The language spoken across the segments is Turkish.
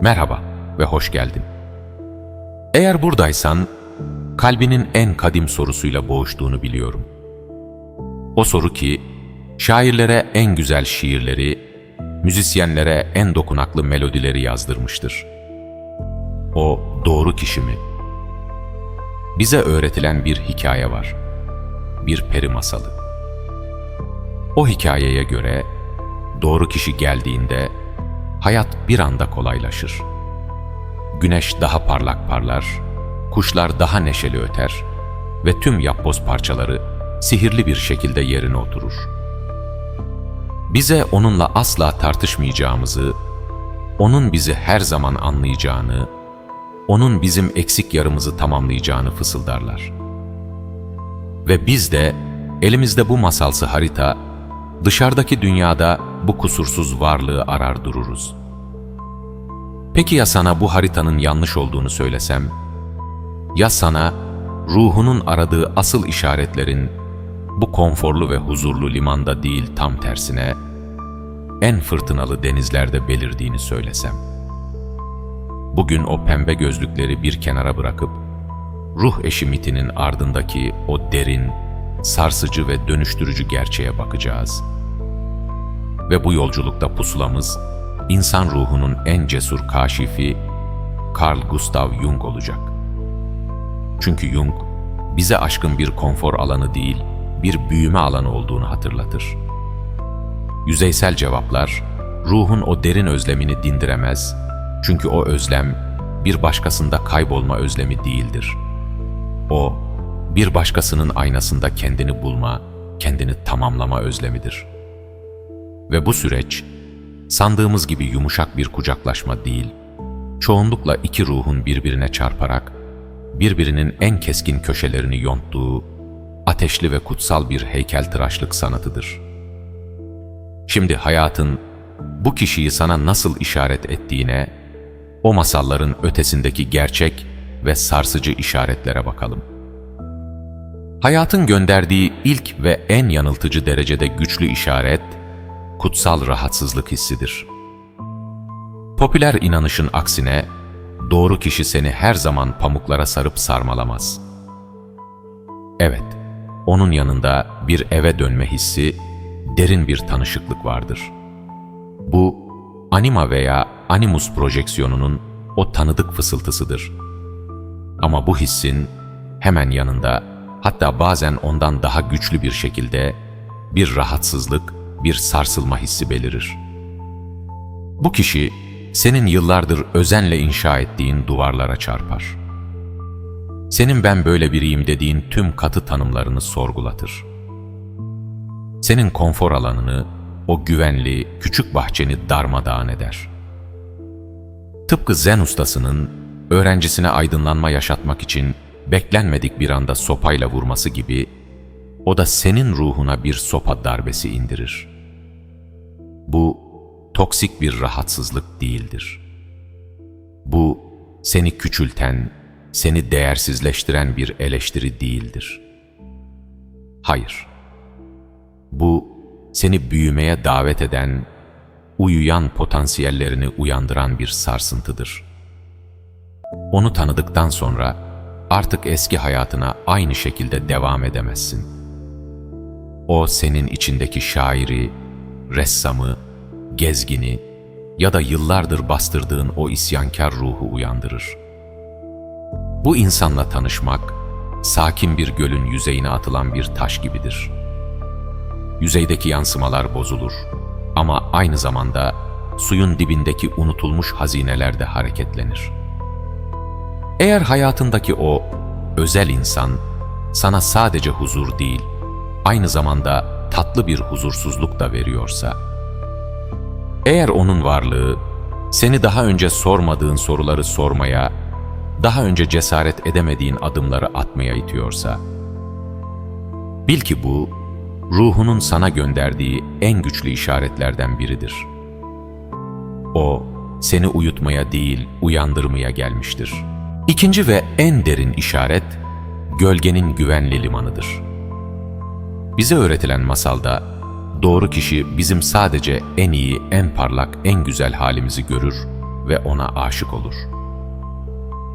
Merhaba ve hoş geldin. Eğer buradaysan, kalbinin en kadim sorusuyla boğuştuğunu biliyorum. O soru ki, şairlere en güzel şiirleri, müzisyenlere en dokunaklı melodileri yazdırmıştır. O doğru kişi mi? Bize öğretilen bir hikaye var. Bir peri masalı. O hikayeye göre doğru kişi geldiğinde hayat bir anda kolaylaşır. Güneş daha parlak parlar, kuşlar daha neşeli öter ve tüm yapboz parçaları sihirli bir şekilde yerine oturur. Bize onunla asla tartışmayacağımızı, onun bizi her zaman anlayacağını, onun bizim eksik yarımızı tamamlayacağını fısıldarlar. Ve biz de elimizde bu masalsı harita, dışarıdaki dünyada bu kusursuz varlığı arar dururuz. Peki ya sana bu haritanın yanlış olduğunu söylesem? Ya sana ruhunun aradığı asıl işaretlerin bu konforlu ve huzurlu limanda değil tam tersine en fırtınalı denizlerde belirdiğini söylesem? Bugün o pembe gözlükleri bir kenara bırakıp ruh eşi mitinin ardındaki o derin, sarsıcı ve dönüştürücü gerçeğe bakacağız. Ve bu yolculukta pusulamız, insan ruhunun en cesur kaşifi Carl Gustav Jung olacak. Çünkü Jung, bize aşkın bir konfor alanı değil, bir büyüme alanı olduğunu hatırlatır. Yüzeysel cevaplar, ruhun o derin özlemini dindiremez, çünkü o özlem, bir başkasında kaybolma özlemi değildir. O, bir başkasının aynasında kendini bulma, kendini tamamlama özlemidir. Ve bu süreç, sandığımız gibi yumuşak bir kucaklaşma değil, çoğunlukla iki ruhun birbirine çarparak, birbirinin en keskin köşelerini yonttuğu, ateşli ve kutsal bir heykeltıraşlık sanatıdır. Şimdi hayatın bu kişiyi sana nasıl işaret ettiğine, o masalların ötesindeki gerçek ve sarsıcı işaretlere bakalım. Hayatın gönderdiği ilk ve en yanıltıcı derecede güçlü işaret, kutsal rahatsızlık hissidir. Popüler inanışın aksine, doğru kişi seni her zaman pamuklara sarıp sarmalamaz. Evet, onun yanında bir eve dönme hissi, derin bir tanışıklık vardır. Bu, anima veya animus projeksiyonunun o tanıdık fısıltısıdır. Ama bu hissin hemen yanında, hatta bazen ondan daha güçlü bir şekilde bir rahatsızlık, bir sarsılma hissi belirir. Bu kişi, senin yıllardır özenle inşa ettiğin duvarlara çarpar. Senin ben böyle biriyim dediğin tüm katı tanımlarını sorgulatır. Senin konfor alanını, o güvenli, küçük bahçeni darmadağın eder. Tıpkı zen ustasının, öğrencisine aydınlanma yaşatmak için beklenmedik bir anda sopayla vurması gibi, o da senin ruhuna bir sopa darbesi indirir. Bu, toksik bir rahatsızlık değildir. Bu, seni küçülten, seni değersizleştiren bir eleştiri değildir. Hayır. Bu, seni büyümeye davet eden, uyuyan potansiyellerini uyandıran bir sarsıntıdır. Onu tanıdıktan sonra artık eski hayatına aynı şekilde devam edemezsin. O senin içindeki şairi, ressamı, gezgini ya da yıllardır bastırdığın o isyankar ruhu uyandırır. Bu insanla tanışmak, sakin bir gölün yüzeyine atılan bir taş gibidir. Yüzeydeki yansımalar bozulur ama aynı zamanda suyun dibindeki unutulmuş hazineler de hareketlenir. Eğer hayatındaki o özel insan sana sadece huzur değil, aynı zamanda tatlı bir huzursuzluk da veriyorsa, eğer onun varlığı seni daha önce sormadığın soruları sormaya, daha önce cesaret edemediğin adımları atmaya itiyorsa, bil ki bu, ruhunun sana gönderdiği en güçlü işaretlerden biridir. O, seni uyutmaya değil, uyandırmaya gelmiştir. İkinci ve en derin işaret, gölgenin güvenli limanıdır. Bize öğretilen masalda, doğru kişi bizim sadece en iyi, en parlak, en güzel halimizi görür ve ona aşık olur.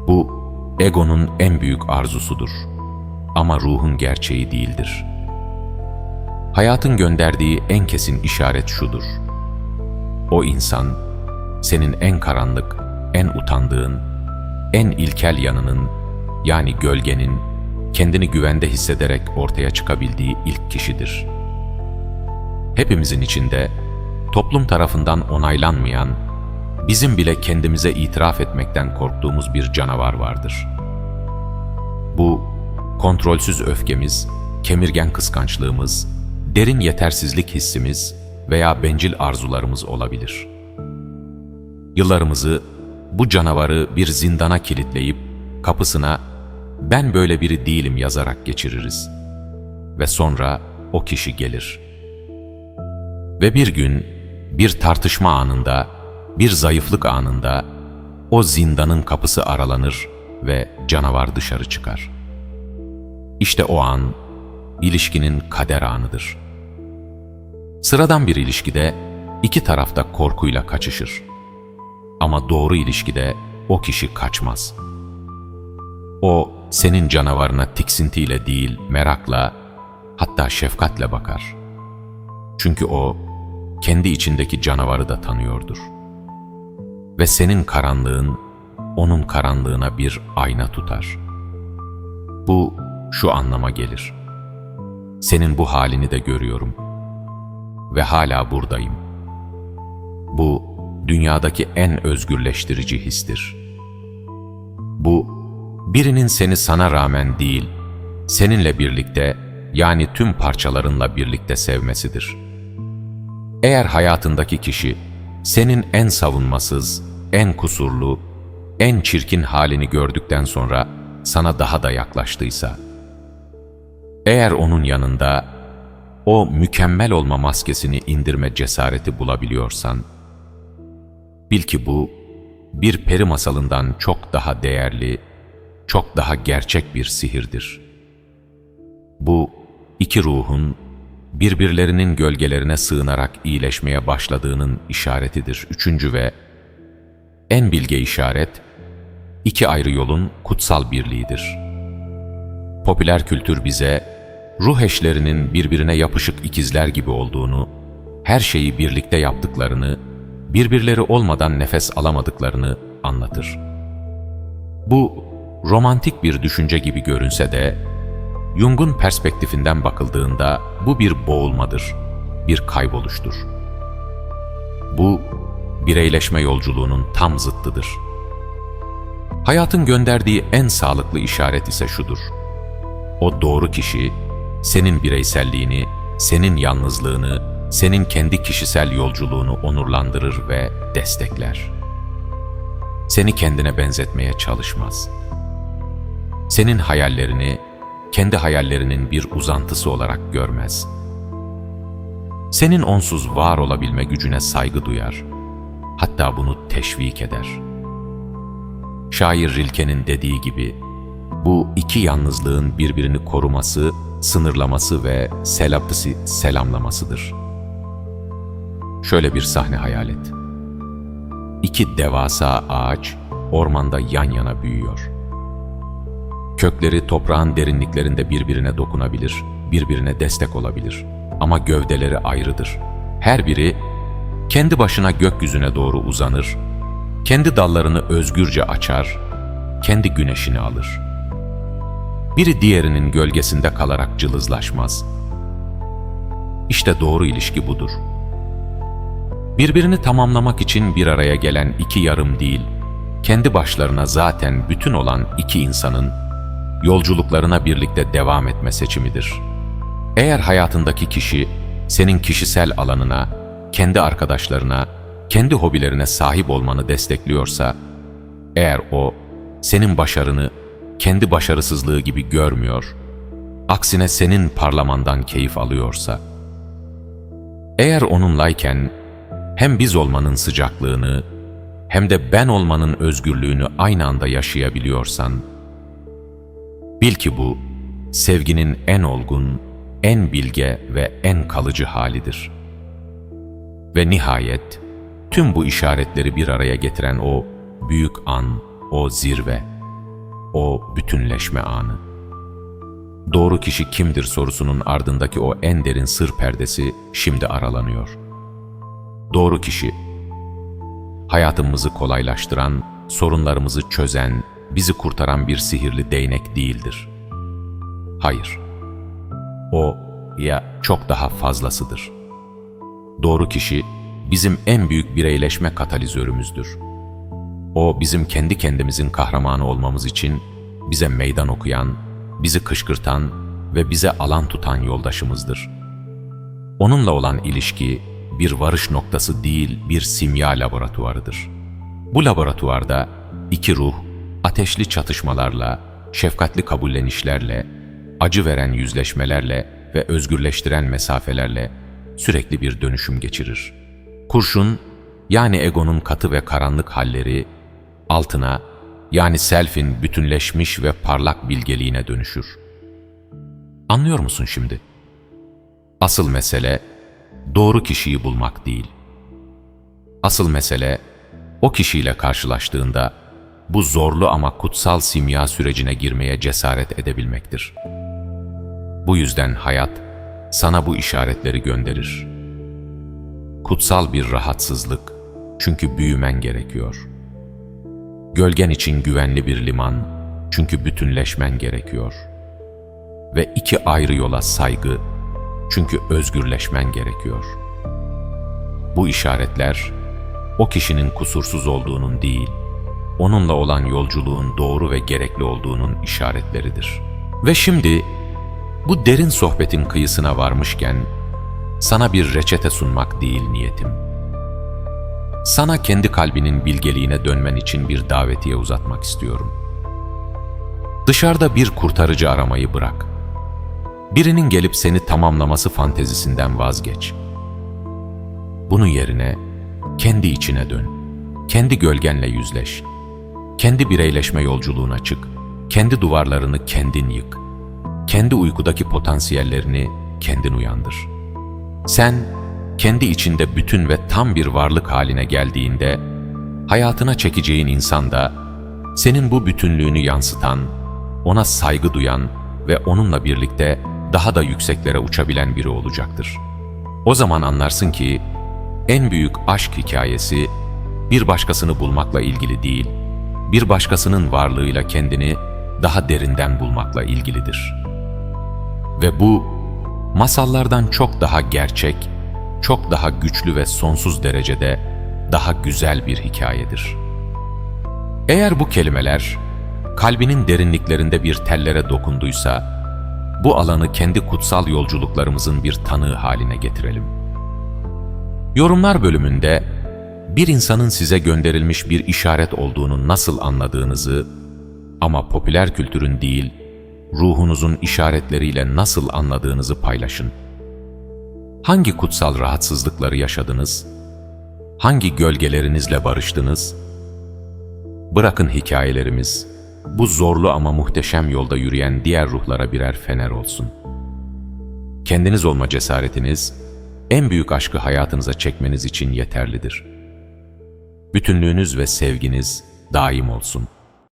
Bu egonun en büyük arzusudur ama ruhun gerçeği değildir. Hayatın gönderdiği en kesin işaret şudur. O insan senin en karanlık, en utandığın, en ilkel yanının yani gölgenin kendini güvende hissederek ortaya çıkabildiği ilk kişidir. Hepimizin içinde toplum tarafından onaylanmayan, bizim bile kendimize itiraf etmekten korktuğumuz bir canavar vardır. Bu kontrolsüz öfkemiz, kemirgen kıskançlığımız, derin yetersizlik hissimiz veya bencil arzularımız olabilir. Yıllarımızı bu canavarı bir zindana kilitleyip kapısına ben böyle biri değilim yazarak geçiririz. Ve sonra o kişi gelir. Ve bir gün bir tartışma anında, bir zayıflık anında o zindanın kapısı aralanır ve canavar dışarı çıkar. İşte o an ilişkinin kader anıdır. Sıradan bir ilişkide iki tarafta korkuyla kaçışır. Ama doğru ilişkide o kişi kaçmaz. O senin canavarına tiksintiyle değil, merakla, hatta şefkatle bakar. Çünkü o kendi içindeki canavarı da tanıyordur. Ve senin karanlığın onun karanlığına bir ayna tutar. Bu şu anlama gelir. Senin bu halini de görüyorum ve hala buradayım. Bu dünyadaki en özgürleştirici histir. Bu birinin seni sana rağmen değil, seninle birlikte yani tüm parçalarınla birlikte sevmesidir. Eğer hayatındaki kişi senin en savunmasız, en kusurlu, en çirkin halini gördükten sonra sana daha da yaklaştıysa, eğer onun yanında o mükemmel olma maskesini indirme cesareti bulabiliyorsan, bil ki bu bir peri masalından çok daha değerli, çok daha gerçek bir sihirdir. Bu iki ruhun birbirlerinin gölgelerine sığınarak iyileşmeye başladığının işaretidir. Üçüncü ve en bilge işaret, iki ayrı yolun kutsal birliğidir. Popüler kültür bize, ruh eşlerinin birbirine yapışık ikizler gibi olduğunu, her şeyi birlikte yaptıklarını, birbirleri olmadan nefes alamadıklarını anlatır. Bu, romantik bir düşünce gibi görünse de, Jung'un perspektifinden bakıldığında bu bir boğulmadır, bir kayboluştur. Bu, bireyleşme yolculuğunun tam zıttıdır. Hayatın gönderdiği en sağlıklı işaret ise şudur. O doğru kişi, senin bireyselliğini, senin yalnızlığını, senin kendi kişisel yolculuğunu onurlandırır ve destekler. Seni kendine benzetmeye çalışmaz. Senin hayallerini, kendi hayallerinin bir uzantısı olarak görmez. Senin onsuz var olabilme gücüne saygı duyar. Hatta bunu teşvik eder. Şair Rilke'nin dediği gibi, bu iki yalnızlığın birbirini koruması sınırlaması ve selapısı selamlamasıdır. Şöyle bir sahne hayal et. İki devasa ağaç ormanda yan yana büyüyor. Kökleri toprağın derinliklerinde birbirine dokunabilir, birbirine destek olabilir. Ama gövdeleri ayrıdır. Her biri kendi başına gökyüzüne doğru uzanır, kendi dallarını özgürce açar, kendi güneşini alır.'' biri diğerinin gölgesinde kalarak cılızlaşmaz. İşte doğru ilişki budur. Birbirini tamamlamak için bir araya gelen iki yarım değil, kendi başlarına zaten bütün olan iki insanın yolculuklarına birlikte devam etme seçimidir. Eğer hayatındaki kişi senin kişisel alanına, kendi arkadaşlarına, kendi hobilerine sahip olmanı destekliyorsa, eğer o senin başarını kendi başarısızlığı gibi görmüyor, aksine senin parlamandan keyif alıyorsa, eğer onunlayken hem biz olmanın sıcaklığını hem de ben olmanın özgürlüğünü aynı anda yaşayabiliyorsan, bil ki bu sevginin en olgun, en bilge ve en kalıcı halidir. Ve nihayet tüm bu işaretleri bir araya getiren o büyük an, o zirve, o bütünleşme anı. Doğru kişi kimdir sorusunun ardındaki o en derin sır perdesi şimdi aralanıyor. Doğru kişi, hayatımızı kolaylaştıran, sorunlarımızı çözen, bizi kurtaran bir sihirli değnek değildir. Hayır. O ya çok daha fazlasıdır. Doğru kişi bizim en büyük bireyleşme katalizörümüzdür. O bizim kendi kendimizin kahramanı olmamız için bize meydan okuyan, bizi kışkırtan ve bize alan tutan yoldaşımızdır. Onunla olan ilişki bir varış noktası değil bir simya laboratuvarıdır. Bu laboratuvarda iki ruh ateşli çatışmalarla, şefkatli kabullenişlerle, acı veren yüzleşmelerle ve özgürleştiren mesafelerle sürekli bir dönüşüm geçirir. Kurşun, yani egonun katı ve karanlık halleri, altına, yani selfin bütünleşmiş ve parlak bilgeliğine dönüşür. Anlıyor musun şimdi? Asıl mesele, doğru kişiyi bulmak değil. Asıl mesele, o kişiyle karşılaştığında, bu zorlu ama kutsal simya sürecine girmeye cesaret edebilmektir. Bu yüzden hayat sana bu işaretleri gönderir. Kutsal bir rahatsızlık çünkü büyümen gerekiyor. Gölgen için güvenli bir liman çünkü bütünleşmen gerekiyor. Ve iki ayrı yola saygı çünkü özgürleşmen gerekiyor. Bu işaretler o kişinin kusursuz olduğunun değil, onunla olan yolculuğun doğru ve gerekli olduğunun işaretleridir. Ve şimdi bu derin sohbetin kıyısına varmışken sana bir reçete sunmak değil niyetim. Sana kendi kalbinin bilgeliğine dönmen için bir davetiye uzatmak istiyorum. Dışarıda bir kurtarıcı aramayı bırak. Birinin gelip seni tamamlaması fantezisinden vazgeç. Bunun yerine kendi içine dön. Kendi gölgenle yüzleş. Kendi bireyleşme yolculuğuna çık. Kendi duvarlarını kendin yık. Kendi uykudaki potansiyellerini kendin uyandır. Sen kendi içinde bütün ve tam bir varlık haline geldiğinde hayatına çekeceğin insan da senin bu bütünlüğünü yansıtan, ona saygı duyan ve onunla birlikte daha da yükseklere uçabilen biri olacaktır. O zaman anlarsın ki en büyük aşk hikayesi bir başkasını bulmakla ilgili değil, bir başkasının varlığıyla kendini daha derinden bulmakla ilgilidir. Ve bu masallardan çok daha gerçek, çok daha güçlü ve sonsuz derecede daha güzel bir hikayedir. Eğer bu kelimeler kalbinin derinliklerinde bir tellere dokunduysa, bu alanı kendi kutsal yolculuklarımızın bir tanığı haline getirelim. Yorumlar bölümünde bir insanın size gönderilmiş bir işaret olduğunu nasıl anladığınızı ama popüler kültürün değil, ruhunuzun işaretleriyle nasıl anladığınızı paylaşın. Hangi kutsal rahatsızlıkları yaşadınız? Hangi gölgelerinizle barıştınız? Bırakın hikayelerimiz, bu zorlu ama muhteşem yolda yürüyen diğer ruhlara birer fener olsun. Kendiniz olma cesaretiniz, en büyük aşkı hayatınıza çekmeniz için yeterlidir. Bütünlüğünüz ve sevginiz daim olsun.''